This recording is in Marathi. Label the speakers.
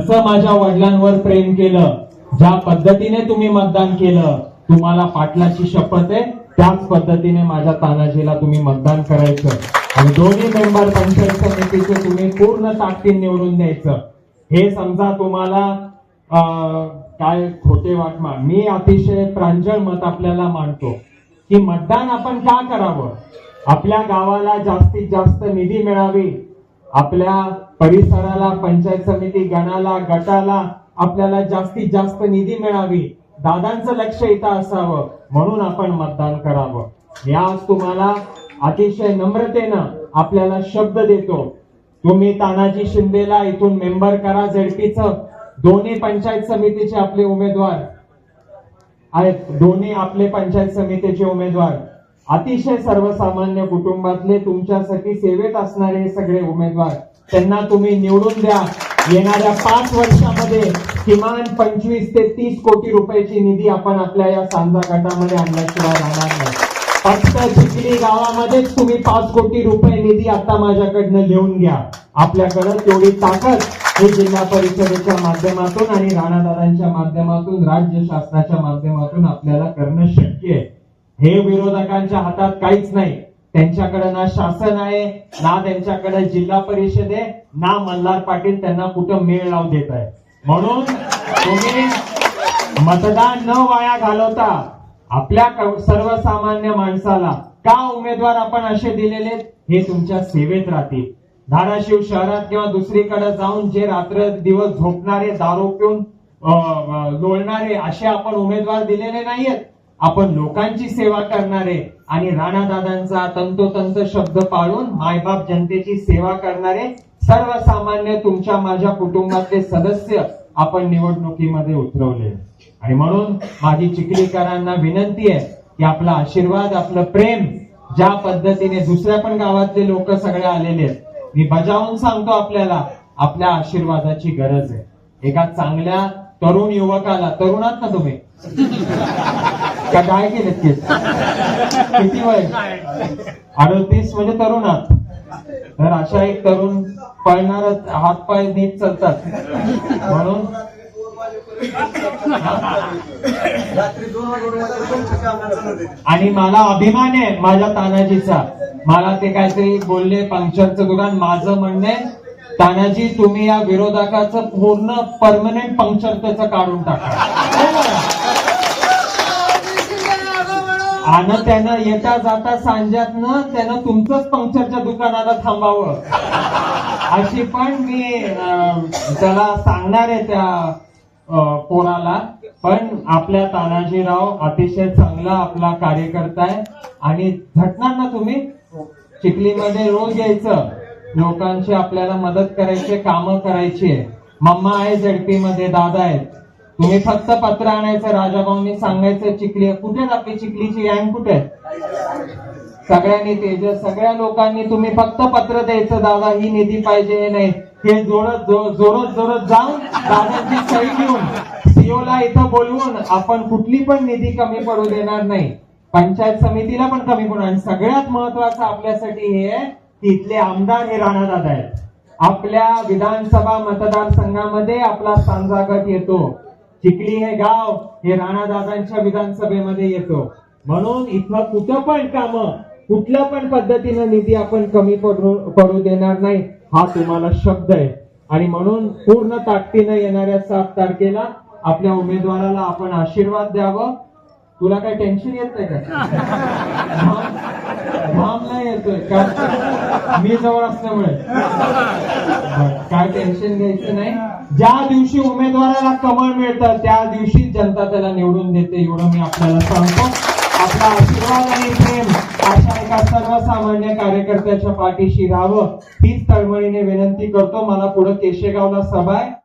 Speaker 1: जसं माझ्या वडिलांवर प्रेम केलं ज्या पद्धतीने तुम्ही मतदान केलं तुम्हाला पाटलाची शपथ आहे त्याच पद्धतीने माझ्या तानाजीला तुम्ही मतदान करायचं. आणि दोन्ही मेंबर पंचायत समितीचे तुम्ही पूर्ण ताकदीन निवडून द्यायचं. हे समजा तुम्हाला अं, काय खोटे वाटमा मी अतिशय प्रांजळ मत आपल्याला मांडतो की मतदान आपण का करावं? आपल्या गावाला जास्तीत जास्त निधी मिळावी आपल्या परिसराला पंचायत समिती गणाला गटाला आपल्याला जास्तीत जास्त निधी मिळावी दादांचं लक्ष इथं असावं म्हणून आपण मतदान करावं. मी आज तुम्हाला अतिशय नम्रतेनं आपल्याला शब्द देतो. तुम्ही तानाजी शिंदेला इथून मेंबर करा झेडपीचं. दोन्ही पंचायत समितीचे आपले उमेदवार आहेत. दोन्ही आपले पंचायत समितीचे उमेदवार. अतिशय सर्वसामान्य कुटुंबातले तुमच्यासाठी सेवेत असणारे हे सगळे उमेदवार त्यांना तुम्ही निवडून द्या. येणाऱ्या पाच वर्षामध्ये किमान पंचवीस ते तीस कोटी रुपयाची निधी आपण आपल्या या सांजा गटामध्ये आणल्याशिवाय राहणार नाही. फक्त चिखली गावामध्येच तुम्ही पाच कोटी रुपये निधी आता माझ्याकडनं लिहून घ्या. आपल्याकडं तेवढी ताकद हे जिल्हा परिषदेच्या माध्यमातून आणि राणादारांच्या माध्यमातून राज्य शासनाच्या माध्यमातून आपल्याला करणं शक्य आहे. हे विरोधकांच्या हातात काहीच नाही. त्यांच्याकडे ना शासन आहे ना त्यांच्याकडे जिल्हा परिषद आहे ना मल्हार पाटील त्यांना कुठं मेळ लाव देत आहे. म्हणून तुम्ही मतदान न वाया घालवता आपल्या सर्वसामान्य माणसाला का उमेदवार आपण असे दिलेले हे तुमच्या सेवेत राहतील. धाराशिव शहरात किंवा दुसरीकडे जाऊन जे रात्र दिवस झोपणारे दारू पिऊन लोळणारे असे आपण उमेदवार दिलेले नाहीयेत. आपण लोकांची सेवा करणारे आणि राणादादांचा तंतोतंत शब्द पाळून मायबाप जनतेची सेवा करणारे सर्वसामान्य तुमच्या माझ्या कुटुंबातले सदस्य आपण निवडणुकीमध्ये उतरवले. आणि म्हणून माझी चिखलीकरांना विनंती आहे की आपला आशीर्वाद आपलं प्रेम ज्या पद्धतीने दुसऱ्या पण गावातले लोक सगळे आलेले आहेत मी बजावून सांगतो आपल्याला आपल्या आशीर्वादाची गरज आहे. एका चांगल्या तरुण युवकाला तरुणात ना तुम्ही त्या काय केलेत केस किती वय? अडतीस म्हणजे तरुणात. तर अशा एक तरुण पळणारच हातपाय नीट चालतात. म्हणून आणि मला अभिमान आहे माझ्या तानाजीचा. मला ते काहीतरी बोलले पंक्चरचं दुकान माझं म्हणणं आहे तानाजी तुम्ही या विरोधकाचं पूर्ण परमनंट पंक्चर त्याचं काढून टाका. आणि त्यानं येता जाता सांज्यातनं त्यानं तुमचंच पंक्चरच्या दुकानाला थांबावं. अशी पण मी अं, त्याला सांगणार आहे त्या अं, पोराला. पण आपल्या तानाजीराव अतिशय चांगला आपला कार्यकर्ता आहे. आणि झटणार ना तुम्ही? चिखलीमध्ये रोज यायचं. लोकांची आपल्याला मदत करायची कामं करायची आहे. मम्मा आहे झडपी मध्ये दादा आहेत. तुम्ही फक्त पत्र आणायचं राजाभाऊंनी सांगायचं चिखली कुठे आपली चिखलीची गँग कुठे सगळ्यांनी तेजस सगळ्या लोकांनी तुम्ही फक्त पत्र द्यायचं दादा ही निधी पाहिजे हे नाही. हे जोडत जोरत जोरत जाऊन दादांची सही घेऊन सीओला इथं बोलवून आपण कुठली पण निधी कमी पडू देणार नाही. पंचायत समितीला पण कमी पडू आणि सगळ्यात महत्वाचं आपल्यासाठी हे आहे की इथले आमदार हे राणादादा आहेत. आपल्या विधानसभा मतदारसंघामध्ये आपला सांजा गट येतो. चिखली हे गाव हे राणादादांच्या विधानसभेमध्ये येतो. म्हणून इथं कुठं पण काम कुठल्या पण पद्धतीनं निधी आपण कमी पडू पडू देणार नाही हा तुम्हाला शब्द आहे. आणि म्हणून पूर्ण ताकदीनं येणाऱ्या सात तारखेला आपल्या उमेदवाराला आपण आशीर्वाद द्यावं. तुला काय टेन्शन येत नाही का? घाम- नाही येतोय मी जवळ असल्यामुळे. काय टेन्शन घ्यायचं नाही. ज्या दिवशी उमेदवाराला कमळ मिळतं त्या दिवशी जनता त्याला निवडून देते एवढं मी आपल्याला सांगतो. आपला आशीर्वाद आणि प्रेम अशा एका सर्वसामान्य कार्यकर्त्याच्या पाठीशी राहावं हीच तळमळीने विनंती करतो. मला पुढे केशेगावला सभा आहे.